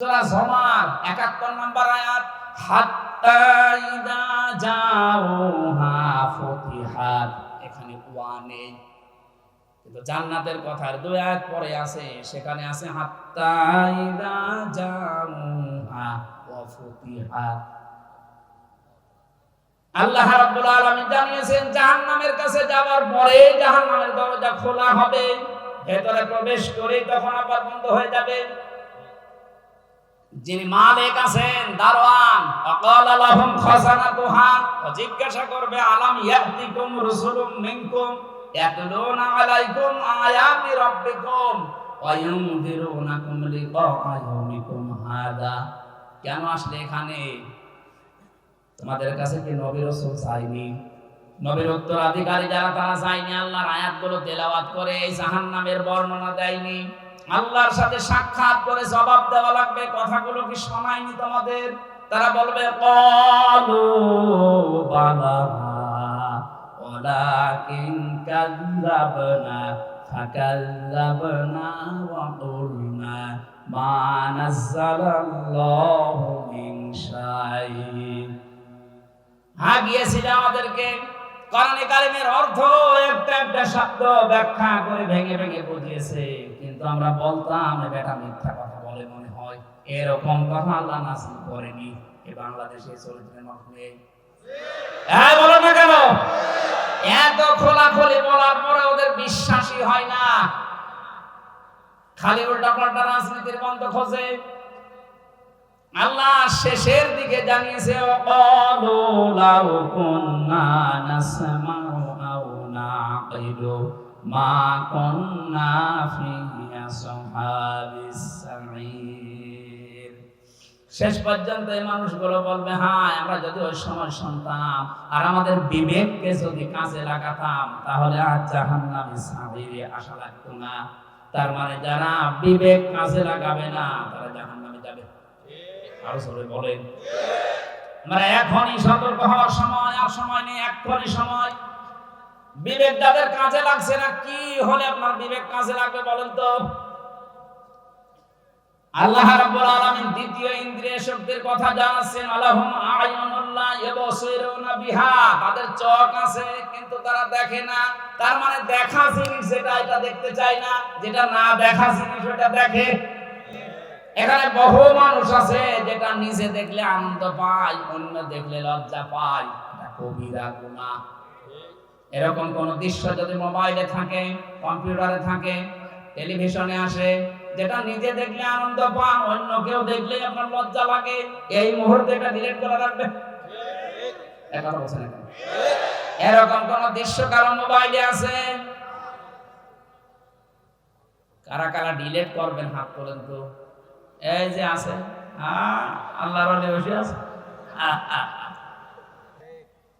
সূরা জমার 71 নম্বর আয়াত, হাত্তা ইদা এখানে ওয়া নেই। কিন্তু জান্নাতের কথার দুই আয়াত পরে আছে, সেখানে আছে, হাত্তা ইদা ওয়া আল্লাহ রাব্বুল আলামিন জানিয়েছেন, জাহান্নামের কাছে যাওয়ার পরে জাহান্নামের দরজা খোলা হবে, ভেতরে প্রবেশ করেই তখন আবার বন্ধ হয়ে যাবে। যিনি মালিক আছেন দারওয়ান অকাল লাহুম খাজানাতুহা জিজ্ঞাসা করবে, আলাম ইয়াতিকুম রাসূলুম মিনকুম, ইয়াতলুনা আলাইকুম আয়াতি রাব্বিকুম, ওয়া ইউনযিরুনাকুম লিকাআ ইয়াউমিকুম হাদা। কেন আসলে এখানে? তোমাদের কাছে কি নবী রাসূল চাইনি? নবীর উত্তরাধিকারী যারা, তারা চাইনি আল্লাহর আয়াতগুলো তেলাওয়াত করে, এই জাহান্নামের বর্ণনা দেয়নি। আল্লাহর সাথে সাক্ষাৎ করে জবাব দেওয়া লাগবে, কথাগুলো কি শোনায়নি তোমাদের? তারা বলবে, কলু আমাদেরকে। অর্থ একটা একটা শব্দ ব্যাখ্যা করে ভেঙে ভেঙে বুঝিয়েছে। কিন্তু আমরা বলতাম বেটা মিথ্যা কথা বলে মনে হয়। এরকম কথা আল্লাহ নাসিল করেনি এ বাংলাদেশে চরিত্রের হ্যাঁ বলো না কেন? এত বলার পরে ওদের বিশ্বাসই হয় না। খালি উল্টা পাল্টা রাজনীতির বন্ধ খোঁজে। আল্লাহ শেষের দিকে জানিয়েছে লাউ মা সাঈর শেষ পর্যন্ত এই মানুষগুলো বলবে হ্যাঁ আমরা যদি ওই সময় শুনতাম আর আমাদের বিবেককে যদি কাজে লাগাতাম, তাহলে আর জাহান্নামে সাবিরে আসা লাগতো না। তার মানে যারা বিবেক কাজে লাগাবে না, তারা জাহান্নামে যাবে। আরও সরে বলেন। আমরা এখনই সতর্ক হওয়ার সময়, আর সময় নেই এখনই সময়। বিবেক যাদের কাজে লাগছে না, কি হলে আপনার বিবেক কাজে লাগবে বলেন তো? আল্লাহ রাব্বুল আলামিন দ্বিতীয় ইন্দ্রিয় শক্তির কথা আলাহুম আয়ুনুল্লাহ বিহা। তাদের চোখ আছে, কিন্তু তারা দেখে না। তার মানে দেখা জিনিস যেটা, এটা দেখতে চায় না। যেটা না দেখা জিনিস, ওটা দেখে। এখানে বহু মানুষ আছে, যেটা নিজে দেখলে আনন্দ পায়, অন্য দেখলে লজ্জা পায়। কবিরা এরকম কোন দৃশ্য যদি মোবাইলে থাকে কম্পিউটারে থাকে টেলিভিশনে আসে যেটা নিজে দেখলে আনন্দ পান অন্য কেউ দেখলে আপনার লজ্জা লাগে এই মুহূর্তে এটা ডিলিট করে বলছেন এরকম কোন দৃশ্য কারও মোবাইলে আছে? কারা কারা ডিলিট করবেন হাত তোলেন তো? এই যে আছে। হ্যাঁ আল্লাহর বসে আছে। আহ, আহ, আহ।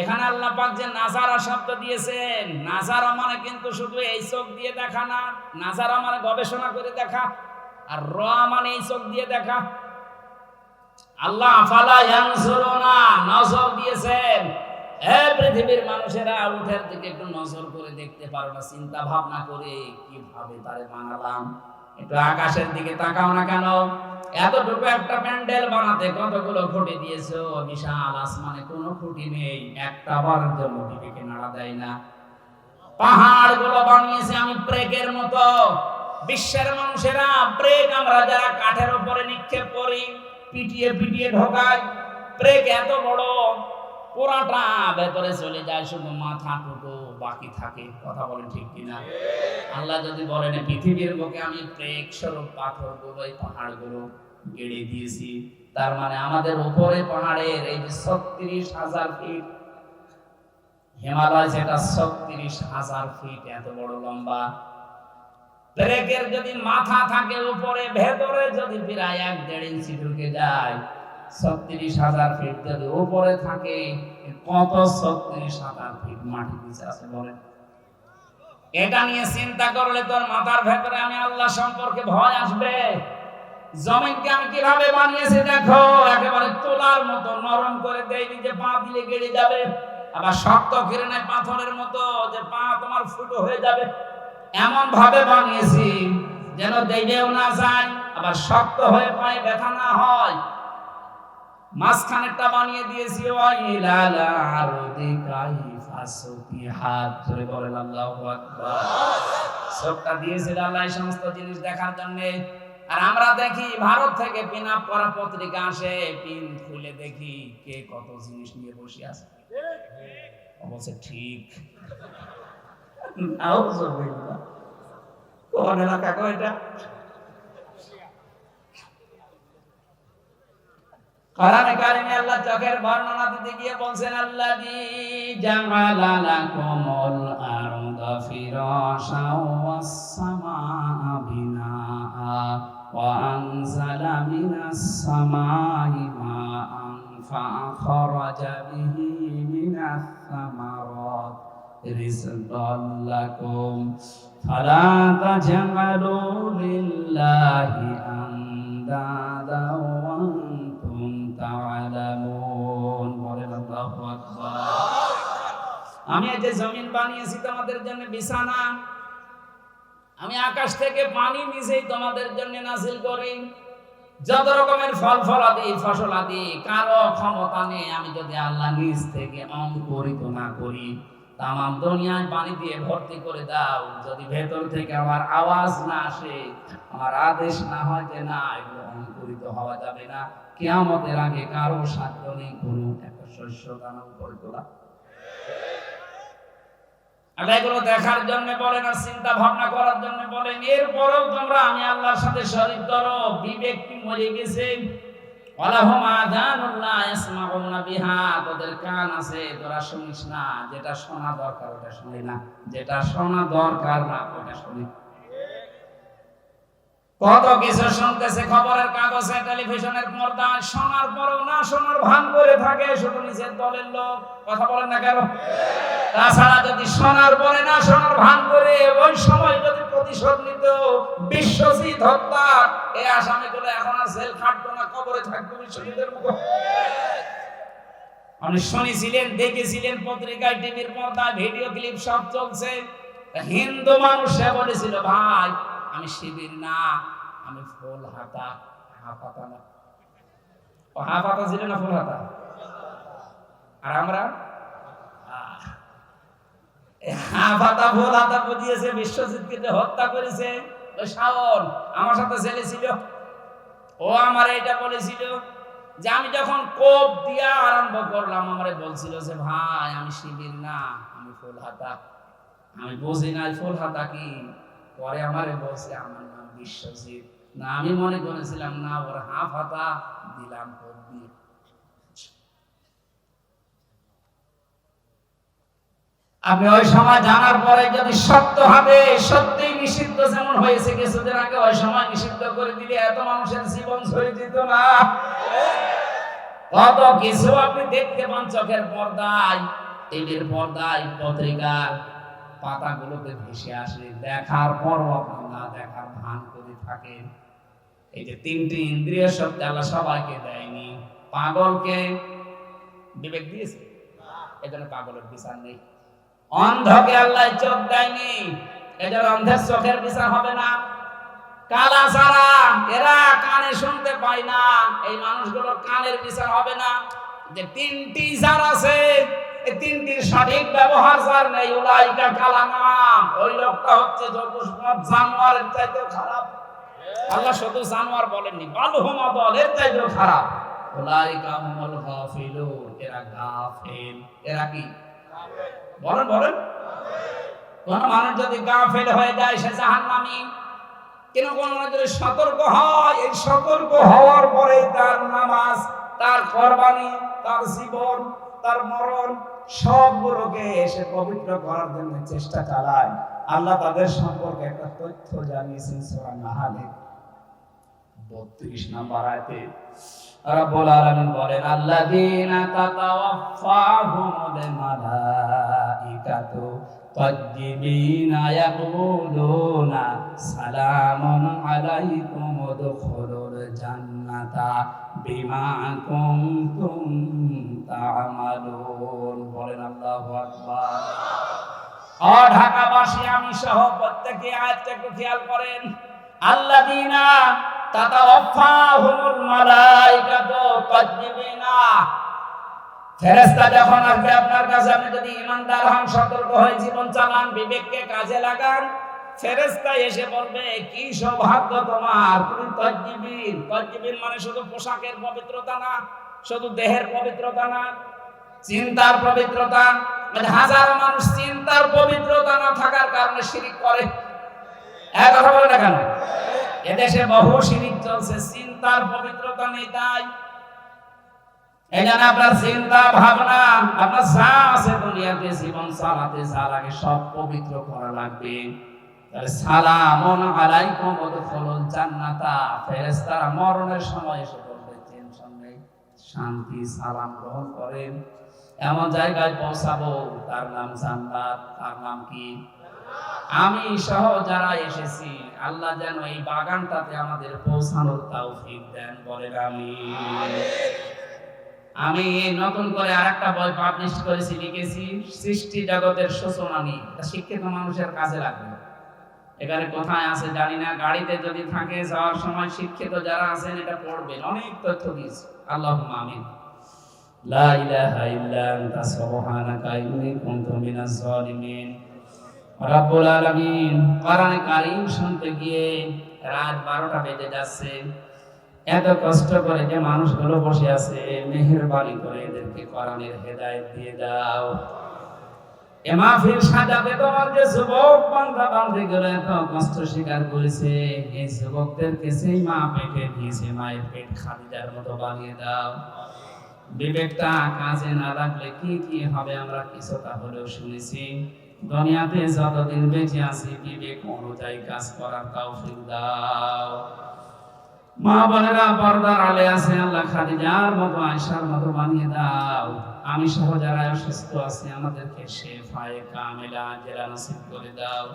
এখানে আল্লাহ পাক যে নাজারা শব্দ দিয়েছেন, নাজারা মানে কিন্তু শুধু এই চোখ দিয়ে দেখা না, নাজারা মানে গবেষণা করে দেখা, আর র মানে এই চোখ দিয়ে দেখা। আল্লাহ নজর দিয়েছেন। হে পৃথিবীর মানুষেরা উঠের দিকে একটু নজর করে দেখতে পারো না, চিন্তা ভাবনা করে কীভাবে তারে একটু আকাশের দিকে তাকাও না কেন? এতটুকু একটা প্যান্ডেল বানাতে কতগুলো খুঁটি দিয়েছ? বিশাল আসমানে কোনো খুঁটি নেই। একটা বারের জন্য নাড়া দেয় না। পাহাড়গুলো বানিয়েছে আমি ব্রেকের মতো। বিশ্বের মানুষেরা ব্রেক আমরা যারা কাঠের উপরে নিক্ষেপ করি, পিটিয়ে পিটিয়ে ঢোকাই, ব্রেক এত বড়, পুরাটা ভেতরে চলে যায় শুধু মাথাটুকু বাকি থাকে, কথা বলেন ঠিক কিনা? আল্লাহ যদি বলেন পৃথিবীর বুকে আমি ব্রেক স্বরূপ পাথরগুলো, এই পাহাড়গুলো গেড়ে দিয়েছি, তার মানে আমাদের উপরে পাহাড়ের এই ছত্রিশ হাজার ফিট হিমালয় যেটা ছত্রিশ হাজার ফিট এত বড় লম্বা। ব্রেকের যদি মাথা থাকে উপরে, ভেতরে যদি প্রায় এক দেড় ইঞ্চি ঢুকে যায় ছত্রিশ হাজার ফিট যদি উপরে থাকে, কত ছত্রিশ হাজার ফিট মাটি নিচে আছে বলেন? এটা নিয়ে চিন্তা করলে তোর মাথার ভেতরে আমি আল্লাহ সম্পর্কে ভয় আসবে। জমিনকে আমি কীভাবে বানিয়েছি দেখো, একেবারে তোলার মতো, নরম করে দেয়নি যে পা দিলে গেড়ে যাবে। আবার শক্ত ঘিরে নেয় পাথরের মতো যে পা তোমার ফুটো হয়ে যাবে। এমন ভাবে বানিয়েছি যেন দেইলেও না যায়, আবার শক্ত হয়ে পায়ে ব্যথা না হয়। মাঝখানেরটা বানিয়ে দিয়েছি, ওয়াইলালা আরদি এই সমস্ত জিনিস দেখার জন্য। আর আমরা দেখি ভারত থেকে পিন আপ পত্রিকা খুলে দেখি কে কত জিনিস নিয়ে বসে আছে। অবশ্য ঠিক। কো কোরআনে আল্লাহ চোখের বর্ণনা দিতে গিয়ে বলছেন, আল্লাযী জামালা লাকুমুল আরদা ফিরাশাও ওয়াস সামাআ বিনাআ ওয়া আনজালা মিনাস সামাই মাআন বিহি মিনাস সামারাত ফালা লিল্লাহি আমি যে জমিন বানিয়েছি তোমাদের জন্য বিছানা, আমি আকাশ থেকে পানি নিচেই তোমাদের জন্য নাজিল করি। যত রকমের ফল ফলাদি ফসল আদি, কারও ক্ষমতা নেই, আমি যদি আল্লাহ নিজ থেকে অঙ্কুরিত না করি তাম দুনিয়ায় পানি দিয়ে ভর্তি করে দাও। যদি ভেতর থেকে আমার আওয়াজ না আসে, আমার আদেশ না হয় যে না, এগুলো অঙ্কুরিত হওয়া যাবে না। কেয়ামতের আগে কারও সাধ্য নেই, কোনো একটা শস্য দানা উপরে তোলা আল্লাহ এগুলো দেখার জন্য বলেন আর চিন্তা ভাবনা করার জন্য বলেন। এরপরেও তোমরা আমি আল্লাহর সাথে শরীক করো বিবেক মরে গেছে। না না না কিছু শুনতেছে, খবরের কাগজে, টেলিভিশনের পর্দায় শোনার পরেও না শোনার ভান করে থাকে, শুধু নিজের দলের লোক। কথা বলেন না কেন? তাছাড়া যদি শোনার পরে না শোনার ভান করে ওই সময় যদি প্রতিশোধ নিত, বিশ্বজিৎ হত্যা গুলো এখন আর জেল খাটতো না, কবরে বিশ্বজিতের মুখ। আপনি শুনেছিলেন, দেখেছিলেন পত্রিকায়, টিভির পর্দায় ভিডিও ক্লিপ সব চলছে। হিন্দু মানুষ সে বলেছিল, ভাই, আমি শিবির না, আমি ফুল হাতা, হাফ হাতা না। ও হাফ হাতা ছিল না ফুল হাতা? আর আমরা? আমি যখন কোপ দিয়া আরম্ভ করলাম, আমারে বলছিল যে, ভাই, আমি শিবির না, আমি ফুল হাতা। আমি বুঝি নাই ফুল হাতা কি। পরে আমারে বলছে, আমার নাম বিশ্বজিৎ। না, আমি মনে করেছিলাম, না, ওর হাফ হাতা দিলাম কোপ দিয়ে। আপনি ওই সময় জানার পরে যদি সত্য হবে সত্যি নিষিদ্ধ যেমন হয়েছে, কিছুদিন আগে ওই সময় নিষিদ্ধ করে দিলে এত মানুষের জীবন ছড়ে দিত না। কত কিছু আপনি দেখতে পান চোখের পর্দায়, টিভির পর্দায়, পত্রিকার পাতাগুলোতে ভেসে আসে, দেখার আপনি না দেখার ভান করে থাকেন এই যে তিনটি ইন্দ্রিয় শক্তি আল্লাহ সবাইকে দেয়নি। পাগলকে বিবেক দিয়েছে? এজন্য পাগলের বিচার নেই। অন্ধকে আল্লাহ চোখ দেয়নি। এজন্য অন্ধের চোখের বিচার হবে না। কালা সারা, এরা কানে শুনতে পায় না। এই মানুষগুলোর কানের বিচার হবে না। যে তিনটি জার আছে, এই তিনটির সঠিক ব্যবহার যার নেই। উলাইকা কালা নাম। ওই লোকটা হচ্ছে চতুষ্পদ জানোয়ারের চাইতেও খারাপ। আল্লাহ শুধু জানোয়ার বলেননি, বালহুমা বল এর চাইতেও খারাপ। উলাইকা হুমুল গাফিলুন। এরা গাফিল। এরা কি? বলেন বলেন। কোন মানুষ যদি গাফিল হয়ে যায়, সে জাহান্নামী। কেন কোন মানুষ যদি সতর্ক হয়, এই সতর্ক হওয়ার পরে তার নামাজ, তার কোরবানি, তার জীবন, তার মরণ, সবগুলোকে এসে পবিত্র করার জন্য চেষ্টা চালায়। আল্লাহ তাদের সম্পর্কে একটা তথ্য জানিয়েছেন সূরা নাহালে 32 নাম্বার আয়াতে। রব্বুল আলামিন বলেন, আল্লাযীনা তাতাওয়াফাহুমুল মালাইকাতু তাজ্জিবিনা ইয়াকুলুনা সালামুন আলাইকুম উদখুলুল জান্নাতা বিমা কুনতুম তা'মালুন। বলেন আল্লাহু আকবার। ও ঢাকাবাসী, আমি সহ প্রত্যেকে আয়াতটা একটু খেয়াল করেন। আল্লাযীনা যখন আসবে আপনার কাছে যদি সতর্ক জীবন চালান, বিবেককে কাজে লাগান। বলবে, কি তোমার মানে শুধু পোশাকের পবিত্রতা না, শুধু দেহের পবিত্রতা না, চিন্তার পবিত্রতা মানে হাজারো মানুষ চিন্তার পবিত্রতা না থাকার কারণে শিরিক করে। এক কথা বলে না কেন? এদেশে বহু শিরিক চলছে, চিন্তার পবিত্রতা নেই তাই। আপনার চিন্তা, ভাবনা, আপনার যা আছে দুনিয়াতে, জীবন চালাতে, যা লাগে সব পবিত্র করা লাগবে। আলাইকুম জান্নাতা। ফেরেশতারা মরণের সময় এসে বলবে, টেনশন নেই, শান্তি, সালাম গ্রহণ করেন। এমন জায়গায় পৌঁছাবো, তার নাম জান্নাত, তার নাম কি? আমি সহ যারা এসেছি আল্লাহ যেন এই বাগানটাতে আমাদের পৌঁছানোর তৌফিক দেন, বলেন আমি আমি নতুন করে আরেকটা বই পাবলিশ করেছি, লিখেছি, সৃষ্টি জগতের সূচনা নিয়ে শিক্ষিত মানুষের কাজে লাগবে। এখানে কোথায় আছে জানি না, গাড়িতে যদি থাকে যাওয়ার সময় শিক্ষিত যারা আছেন, এটা পড়বেন। অনেক তথ্য দিয়েছে। আল্লাহ আমিন। লা ইলাহা ইল্লা আনতা, সুবহানাকা, ইন্নী কুনতু মিনাজ জালিমিন রব্বুল আলামিন কোরআনে কারীম শুনতে গিয়ে রাত 12টা বেজে যাচ্ছে। এত কষ্ট করে যে মানুষগুলো বসে আছে, মেহেরবানি করে এদেরকে কোরআনের হেদায়েত দিয়ে দাও। এ মাহফিল সাজাতে তোমার যে যুবক বান্ধা বান্ধে গুলো এত কষ্ট স্বীকার করেছে, এই যুবকদেরকে সেই মা পেটে দিয়েছে, মায়ের পেট খাদিজার মতো বানিয়ে দাও। বিবেকটা কাজে না রাখলে কি কি হবে আমরা কিছুটা হলেও শুনেছি। দুনিয়াতে যতদিন বেঁচে আছি, বিবেক অনুযায়ী কাজ করার তৌফিক দাও। মা বোনেরা, পর্দার আলে আছে আল্লাহ খাদিজার মতো আয়সার মতো বানিয়ে দাও। আমি সহ যারা অসুস্থ আছি, আমাদেরকে শেফায়ে কামেলা জেলা নসিব করে দাও।